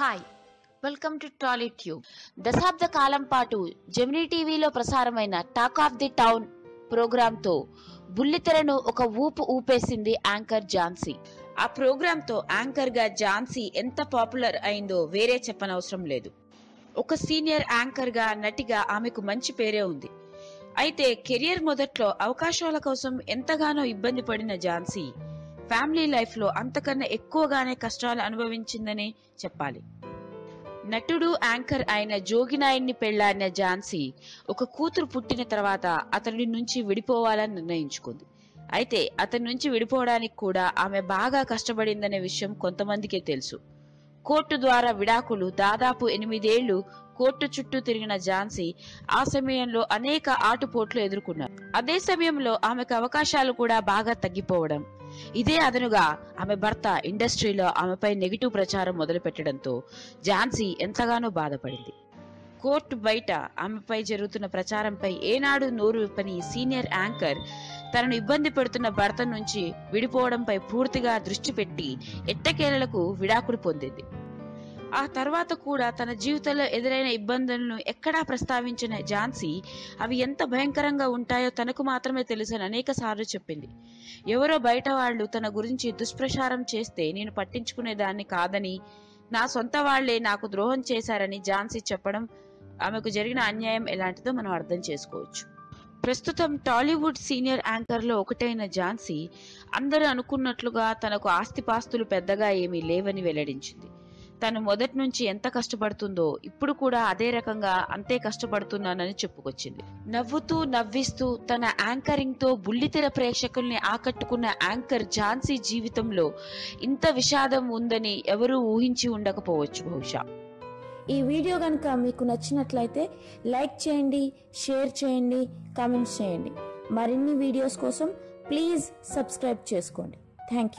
Hi welcome to Tolly Tube దశాబ్ద కాలం పాటు జెమినీ టీవీలో ప్రసారమైన టాక్ ఆఫ్ ది టౌన్ ప్రోగ్రాంతో బుల్లితెరను ఒక ఊపు ఊపేసింది యాంకర్ ఝాన్సీ. ఆ ప్రోగ్రాంతో యాంకర్గా ఝాన్సీ ఎంత పాపులర్ అయిందో వేరే చెప్పనవసరం లేదు. ఒక సీనియర్ యాంకర్గా నటిగా ఆమెకు మంచి పేరే ఉంది. అయితే కెరియర్ మొదట్లో అవకాశాల కోసం ఎంతగానో ఇబ్బంది పడిన ఝాన్సీ ఫ్యామిలీ లైఫ్లో అంతకన్నా ఎక్కువగానే కష్టాలు అనుభవించిందనే చెప్పాలి. నటుడు యాంకర్ అయిన జోగినాయుడిని పెళ్ళాడిన ఝాన్సీ ఒక కూతురు పుట్టిన తర్వాత అతని నుంచి విడిపోవాలని నిర్ణయించుకుంది. అయితే అతని నుంచి విడిపోవడానికి కూడా ఆమె బాగా కష్టపడిందనే విషయం కొంతమందికే తెలుసు. కోర్టు ద్వారా విడాకులు దాదాపు ఎనిమిదేళ్ళు కోర్టు చుట్టూ తిరిగిన ఝాన్సీ ఆ సమయంలో అనేక ఆటుపోట్లు ఎదుర్కొన్నారు. అదే సమయంలో ఆమెకు అవకాశాలు కూడా బాగా తగ్గిపోవడం ఇదే అదనుగా ఆమె భర్త ఇండస్ట్రీలో ఆమెపై నెగిటివ్ ప్రచారం మొదలుపెట్టడంతో ఝాన్సీ ఎంతగానో బాధపడింది. కోర్టు బయట ఆమెపై జరుగుతున్న ప్రచారంపై ఏనాడు నోరు విప్పని సీనియర్ యాంకర్ తనను ఇబ్బంది పెడుతున్న భర్త నుంచి విడిపోవడంపై పూర్తిగా దృష్టి పెట్టి ఎట్టకేలకు విడాకులు పొందింది. ఆ తర్వాత కూడా తన జీవితంలో ఎదురైన ఇబ్బందులను ఎక్కడా ప్రస్తావించిన ఝాన్సీ అవి ఎంత భయంకరంగా ఉంటాయో తనకు మాత్రమే తెలుసని అనేక సార్లు చెప్పింది. ఎవరో బయట వాళ్ళు తన గురించి దుష్ప్రచారం చేస్తే నేను పట్టించుకునేదాన్ని కాదని నా సొంత వాళ్ళే నాకు ద్రోహం చేశారని ఝాన్సీ చెప్పడం ఆమెకు జరిగిన అన్యాయం ఎలాంటిదో మనం అర్థం చేసుకోవచ్చు. ప్రస్తుతం టాలీవుడ్ సీనియర్ యాంకర్లో ఒకటైన ఝాన్సీ అందరూ అనుకున్నట్లుగా తనకు ఆస్తిపాస్తులు పెద్దగా ఏమీ లేవని వెల్లడించింది. తను మొదటి నుంచి ఎంత కష్టపడుతుందో ఇప్పుడు కూడా అదే రకంగా అంతే కష్టపడుతున్నానని చెప్పుకొచ్చింది. నవ్వుతూ నవ్విస్తూ తన యాంకరింగ్తో బుల్లితెర ప్రేక్షకుల్ని ఆకట్టుకున్న యాంకర్ ఝాన్సీ జీవితంలో ఇంత విషాదం ఉందని ఎవరూ ఊహించి ఉండకపోవచ్చు బహుశా. ఈ వీడియో కనుక మీకు నచ్చినట్లయితే లైక్ చేయండి షేర్ చేయండి కామెంట్స్ చేయండి. మరిన్ని వీడియోస్ కోసం ప్లీజ్ సబ్స్క్రైబ్ చేసుకోండి. Thank you